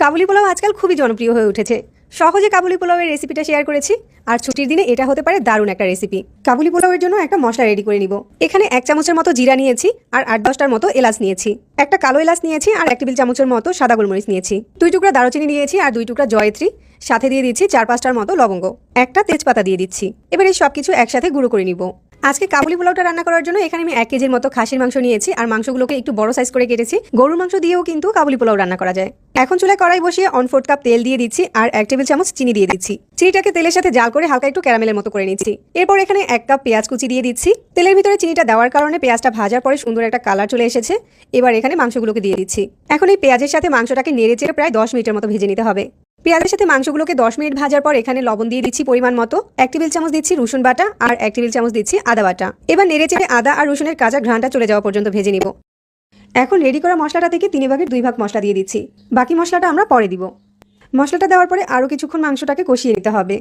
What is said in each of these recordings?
কাবুলি পোলাও আজকাল খুবই জনপ্রিয় হয়ে উঠেছে। সহজে কাবুলি পোলাওয়ের রেসিপিটা শেয়ার করেছি, আর ছুটির দিনে এটা হতে পারে দারুণ একটা রেসিপি কাবুলি পোলাওয়ের জন্য একটা মশলা রেডি করে নিব। এখানে এক চামচের মতো জিরা নিয়েছি, আর আট দশটার মতো এলাচ নিয়েছি। একটা কালো এলাচ নিয়েছি, আর এক টেবিল চামচের মতো সাদা গোলমরিচ নিয়েছি। দুই টুকরা দারুচিনি নিয়েছি, আর দুই টুকরা জয়ত্রী। সাথে দিয়ে দিচ্ছি চার পাঁচটার মতো লবঙ্গ। একটা তেজপাতা দিয়ে দিচ্ছি। এবার এই সবকিছু একসাথে গুঁড়ো করে নিব। আজকে কাবুলি পোলাওটা রান্না করার জন্য এখানে আমি এক কেজির মতো খাসির মাংস নিয়েছি, আর মাংসগুলোকে একটু বড় সাইজ করে কেটেছি। গরুর মাংস দিয়েও কিন্তু কাবুলি পোলাও রান্না করা যায়। এখন চুলায় কড়াই বসিয়ে অন ফোর্থ কাপ তেল দিয়ে দিচ্ছি, আর এক টেবিল চামচ চিনি দিয়ে দিচ্ছি। চিনিটাকে তেলের সাথে জাল করে হালকা একটু ক্যারামেলের মতো করে নিচ্ছি। এরপর এখানে এক কাপ পেঁয়াজ কুচি দিয়ে দিচ্ছি। তেলের ভিতরে চিনিটা দেওয়ার কারণে পেঁয়াজটা ভাজার পরে সুন্দর একটা কালার চলে এসেছে। এবার এখানে মাংসগুলোকে দিয়ে দিচ্ছি। এখন এই পেঁয়াজের সাথে মাংসটাকে নেড়ে চেড়ে প্রায় দশ মিনিটের মতো ভেজে নিতে হবে। পেঁয়াজের সাথে মাংসগুলোকে দশ মিনিট ভাজার পর এখানে লবণ দিয়ে দিচ্ছি পরিমাণ মতো। এক টেবিল চামচ দিচ্ছি রসুন বাটা আর এক টেবিল চামচ দিচ্ছি আদা বাটা। এবার নেড়ে চেড়ে আদা আর রসুনের কাঁচা ঘ্রাণটা চলে যাওয়া পর্যন্ত ভেজে নিব। এখন রেডি করা মশলাটা থেকে তিন ভাগের দুই ভাগ মশলা দিয়ে দিচ্ছি। বাকি মশলাটা আমরা পরে দিব। মশলাটা দেওয়ার পরে আরও কিছুক্ষণ মাংসটাকে কষিয়ে নিতে হবে।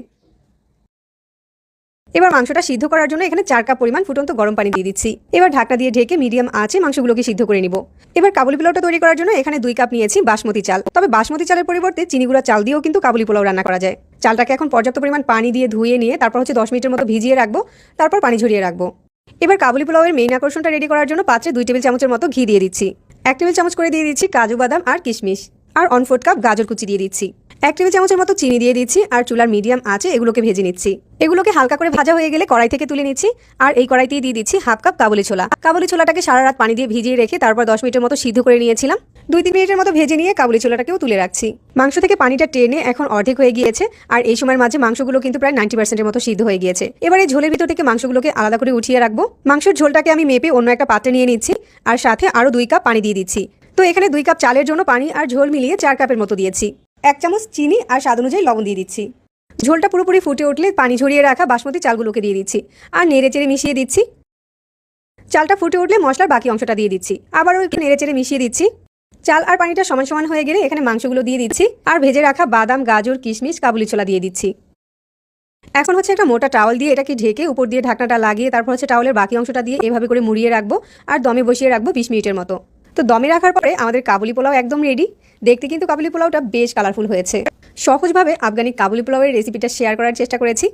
এবার মাংসটা সিদ্ধ করার জন্য এখানে চার কাপ পরিমাণ ফুটন্ত গরম পানি দিয়ে দিচ্ছি। এবার ঢাকনা দিয়ে ঢেকে মিডিয়াম আঁচে মাংসগুলোকে সিদ্ধ করে নিব। এবার কাবুলি পোলাওটা তৈরি করার জন্য এখানে দুই কাপ নিয়েছি বাসমতি চাল। তবে বাসমতি চালের পরিবর্তে চিনিগুড়া চাল দিয়েও কিন্তু কাবুলি পোলাও রান্না করা যায়। চালটাকে এখন পর্যাপ্ত পরিমাণ পানি দিয়ে ধুয়ে নিয়ে তারপর হচ্ছে দশ মিনিটের মতো ভিজিয়ে রাখব, তারপর পানি ঝরিয়ে রাখব। এবার কাবুলি পোলাওয়ের মেইন আকর্ষণটা রেডি করার জন্য পাত্রে দুই টেবিল চামচের মতো ঘি দিয়ে দিচ্ছি। এক টেবিল চামচ করে দিয়ে দিচ্ছি কাজু বাদাম আর কিশমিশ। আর অন ফোর্থ কাপ গাজর কুচি দিয়ে দিচ্ছি। এক টেবিল চামচের মতো চিনি দিয়ে দিচ্ছি, আর চুলার মিডিয়াম আছে এগুলোকে ভেজে নিচ্ছি। এগুলোকে হালকা করে ভাজা হয়ে গেলে কড়াই থেকে তুলে নিচ্ছি, আর এই কড়াইতেই দিয়ে দিচ্ছি হাফ কাপ কাবুলি ছোলা। কাবুলি ছোলাটাকে সারা রাত পানি দিয়ে ভিজিয়ে রেখে তারপর দশ মিনিটের মতো সিদ্ধ করে নিয়েছিলাম। দুই তিন মিনিটের মতো ভেজে নিয়ে কাবুলি ছোলাটাকেও তুলে রাখছি। মাংস থেকে পানিটা টেনে এখন অর্ধেক হয়ে গিয়েছে, আর এই সময়ের মাঝে মাংসগুলো কিন্তু প্রায় নাইনটি পার্সেন্টের মতো সিদ্ধ হয়ে গিয়েছে। এবার এই ঝোলের ভিতর থেকে মাংসগুলোকে আলাদা করে উঠিয়ে রাখব। মাংসের ঝোলটাকে আমি মেপে অন্য একটা পাত্রে নিয়ে নিচ্ছি, আর সাথে আরও দুই কাপ পানি দিয়ে দিচ্ছি। তো এখানে দুই কাপ চালের জন্য পানি আর ঝোল মিলিয়ে চার কাপের মতো দিয়েছি। এক চামচ চিনি আর স্বাদ অনুযায়ী লবণ দিয়ে দিচ্ছি। ঝোলটা পুরোপুরি ফুটে উঠলে পানি ঝরিয়ে রাখা বাসমতি চালগুলোকে দিয়ে দিচ্ছি। আর নেড়ে চেড়ে মিশিয়ে দিচ্ছি। চালটা ফুটে উঠলে মশলার বাকি অংশটা দিয়ে দিচ্ছি। আবারও একটু নেড়ে চেড়ে মিশিয়ে দিচ্ছি। চাল আর পানিটা সমান সমান হয়ে গেলে এখানে মাংসগুলো দিয়ে দিচ্ছি। আর ভেজে রাখা বাদাম, গাজর, কিশমিশ, কাবুলি ছোলা দিয়ে দিচ্ছি। এখন হচ্ছে একটা মোটা টাওয়াল দিয়ে এটাকে ঢেকে উপর দিয়ে ঢাকনাটা লাগিয়ে তারপর হচ্ছে টাওয়ালের বাকি অংশটা দিয়ে এভাবে করে মুড়িয়ে রাখব। আর দমে বসিয়ে রাখব বিশ মিনিটের মতো। তো দমে রাখার পরে আমাদের কাবুলি পোলাও একদম রেডি দেখতে কিন্তু কাবুলি পোলাওটা বেশ কালারফুল হয়েছে। সহজভাবে আফগানি কাবুলি পোলাওয়ের রেসিপিটা শেয়ার করার চেষ্টা করেছি।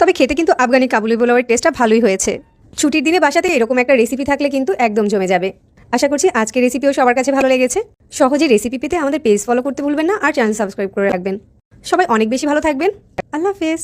তবে খেতে কিন্তু আফগানি কাবুলি পোলাওয়ের টেস্টটা ভালোই হয়েছে। ছুটির দিনে বাসাতে এরকম একটা রেসিপি থাকলে কিন্তু একদম জমে যাবে। আশা করছি আজকের রেসিপিও সবার কাছে ভালো লেগেছে। সহজে রেসিপি পেতে আমাদের পেজ ফলো করতে ভুলবেন না আর চ্যানেল সাবস্ক্রাইব করে রাখবেন। সবাই অনেক বেশি ভালো থাকবেন। আল্লাহ হাফেজ।